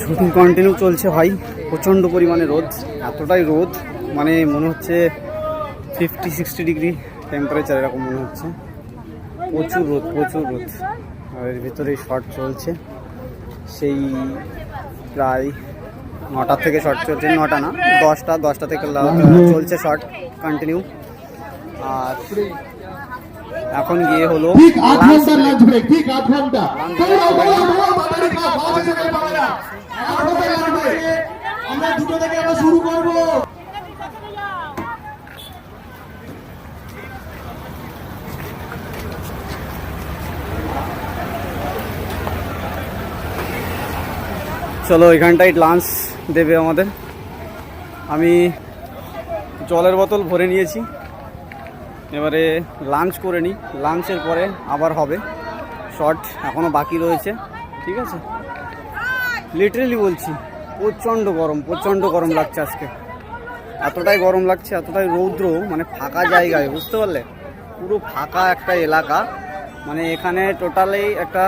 Shooting continue চলছে ভাই। প্রচণ্ড পরিমাণে রোদ এতটাই রোদ মানে মনে হচ্ছে ফিফটি সিক্সটি ডিগ্রি টেম্পারেচার এরকম মনে হচ্ছে। প্রচুর রোদ প্রচুর রোদ। আর এর ভিতরে শর্ট চলছে। সেই প্রায় নটা থেকে শর্ট চলছে নটা না দশটা দশটা থেকে চলছে শর্ট কন্টিনিউ আর এখন গিয়ে হলো ঠিক। লাঞ্চ ব্রেক ঠিক আট ঘণ্টা। আমরা দুটো থেকে শুরু করব চলো এখানটাই লাঞ্চ দেবে আমাদের। আমি জলের বোতল ভরে নিয়েছি। এবারে লাঞ্চ করে নিই। লাঞ্চের পরে আবার হবে। শর্ট এখনও বাকি রয়েছে। ঠিক আছে? লিটারেলি বলছি, প্রচণ্ড গরম প্রচণ্ড গরম লাগছে আজকে। এতটাই গরম লাগছে, এতটাই রৌদ্র মানে ফাঁকা জায়গায়, বুঝতে পারলে? পুরো ফাঁকা একটা এলাকা। মানে এখানে টোটালি একটা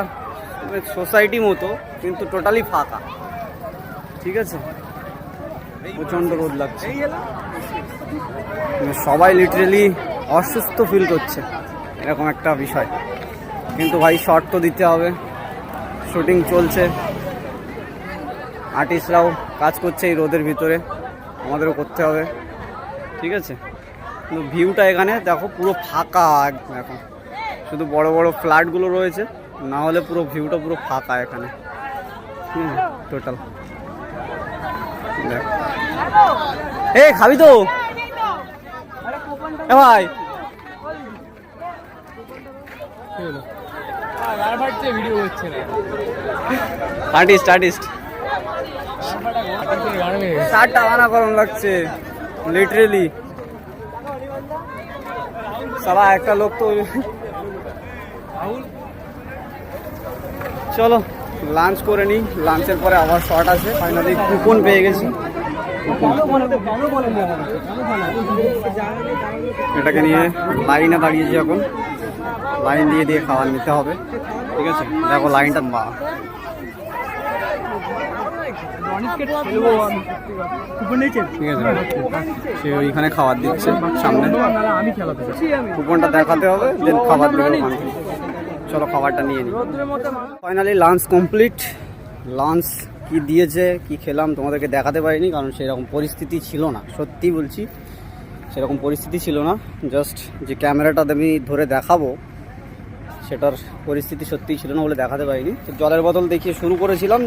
সোসাইটি মতো, কিন্তু টোটালি ফাঁকা। ঠিক আছে? প্রচণ্ড রোদ লাগছে। মানে সবাই লিটারেলি অসুস্থ ফিল করছে, এরকম একটা বিষয়। কিন্তু ভাই শর্ট তো দিতে হবে। শুটিং চলছে। আর্টিস্টরাও কাজ করছে এই রোদের ভিতরে। আমাদেরও করতে হবে। ঠিক আছে? কিন্তু ভিউটা এখানে দেখো পুরো ফাঁকা একদম এখন। শুধু বড় বড় ফ্ল্যাটগুলো রয়েছে। না হলে পুরো ভিউটা পুরো ফাঁকা এখানে। টোটাল এ খাবি তো? ভাই। ভিডিও হচ্ছে না। Artist artist. চারটা বানা গরম লাগছে লিটারেলি সারা একটা লোক তো চলো লাঞ্চ করে নিই। লাঞ্চের পরে আবার শর্ট আছে। ফাইনালি কুপন পেয়ে গেছি। এটাকে নিয়ে লাইনে দাঁড়িয়েছি এখন। লাইন দিয়ে দিয়ে খাবার নিতে হবে। ঠিক আছে? দেখো লাইনটা বা ঠিক আছে সে ওইখানে খাবার দিচ্ছে সামনে। কুপনটা দেখাতে হবে দেন খাবার। চলো খাবারটা নিয়ে নিই ফাইনালি লাঞ্চ কমপ্লিট লাঞ্চ কি দিয়েছে কি খেলাম তোমাদেরকে দেখাতে পারিনি কারণ সেরকম পরিস্থিতি ছিল না। সত্যি বলছি সেরকম পরিস্থিতি ছিল না। জাস্ট যে ক্যামেরাটা আমি ধরে দেখাবো সেটার পরিস্থিতি সত্যিই ছিল না বলে দেখাতে পারিনি। তো জলের বোতল দেখিয়ে শুরু করেছিলাম।